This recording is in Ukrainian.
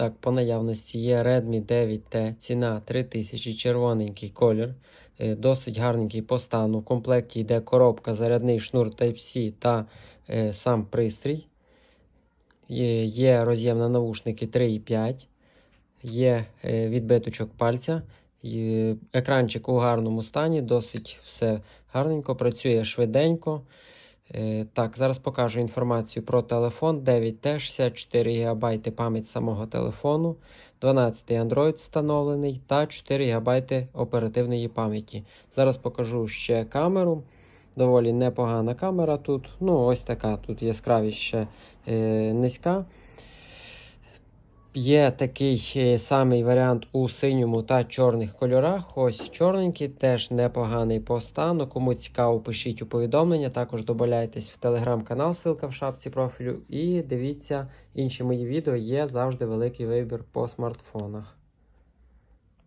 Так, по наявності є Redmi 9T, ціна 3000, червоненький колір. Е, Досить гарненький по стану. В комплекті йде коробка, зарядний шнур Type-C та е, сам пристрій. Є, є роз'єм на навушники 3,5. Є е, відбиточок пальця. Є екранчик у гарному стані, досить все гарненько, працює швиденько. Е, Так, зараз покажу інформацію про телефон. 9T, 64 ГБ пам'ять самого телефону, 12 Android встановлений та 4 ГБ оперативної пам'яті. Зараз покажу ще камеру. Доволі непогана камера тут. Ну, ось така. Тут яскравість ще е, низька. Є такий е, самий варіант у синьому та чорних кольорах. Ось чорненький, теж непоганий по стану. Кому цікаво, пишіть у повідомлення. Також додайтесь в телеграм-канал, ссылка в шапці профілю. І дивіться інші мої відео. Є завжди великий вибір по смартфонах.